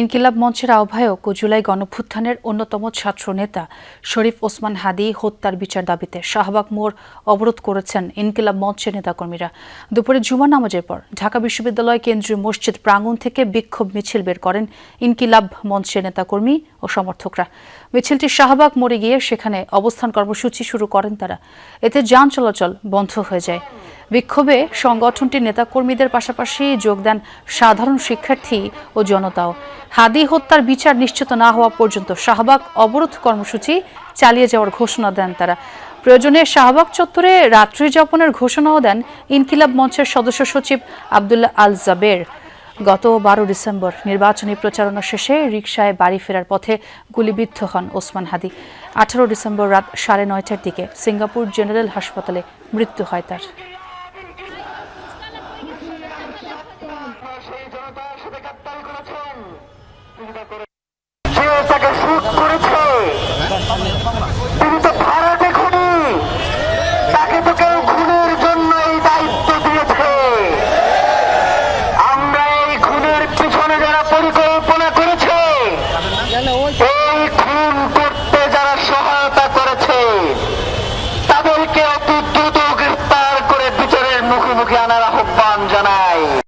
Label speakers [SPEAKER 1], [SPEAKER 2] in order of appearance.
[SPEAKER 1] ইনকিলাব মঞ্চের আহ্বায়ক ও জুলাই গণভ্যুত্থানের অন্যতম ছাত্র নেতা শরীফ ওসমান হাদি হত্যার বিচার দাবিতে শাহবাগ মোড় অবরোধ করেছেন ইনকিলাব মঞ্চের নেতাকর্মীরা। দুপুরে জুমা নামাজের পর ঢাকা বিশ্ববিদ্যালয় কেন্দ্রীয় মসজিদ প্রাঙ্গণ থেকে বিক্ষোভ মিছিল বের করেন ইনকিলাব মঞ্চের নেতাকর্মী ও সমর্থকরা। মিছিলটি শাহবাগ মোড়ে গিয়ে সেখানে অবস্থান কর্মসূচি শুরু করেন তারা। এতে যান চলাচল বন্ধ হয়ে যায়। বিক্ষোভে সংগঠনটির নেতাকর্মীদের পাশাপাশি যোগ দেন সাধারণ শিক্ষার্থী ও জনতাও। হাদি হত্যার বিচার নিশ্চিত না হওয়া পর্যন্ত শাহবাগ অবরোধ কর্মসূচি চালিয়ে যাওয়ার ঘোষণা দেন তারা। প্রয়োজনে শাহবাগ চত্বরে রাত্রি যাপনের ঘোষণাও দেন ইনকিলাব মঞ্চের সদস্য সচিব আবদুল্লাহ আল জাবের। গত বারো ডিসেম্বর নির্বাচনী প্রচারণা শেষে রিকশায় বাড়ি ফেরার পথে গুলিবিদ্ধ হন ওসমান হাদি। আঠারো ডিসেম্বর রাত সাড়ে নয়টার দিকে সিঙ্গাপুর জেনারেল হাসপাতালে মৃত্যু হয় তার।
[SPEAKER 2] করেছেন তাকে শুট করেছে। তিনি তো ভারতে খুনি তাকে তো কেউ খুনের জন্য এই দায়িত্ব দিয়েছে। আমরা এই খুনের পিছনে যারা পরিকল্পনা করেছে, এই খুন করতে যারা সহায়তা করেছে, তাদেরকে অতি দ্রুত করে বিচারের মুখোমুখি আনার আহ্বান জানায়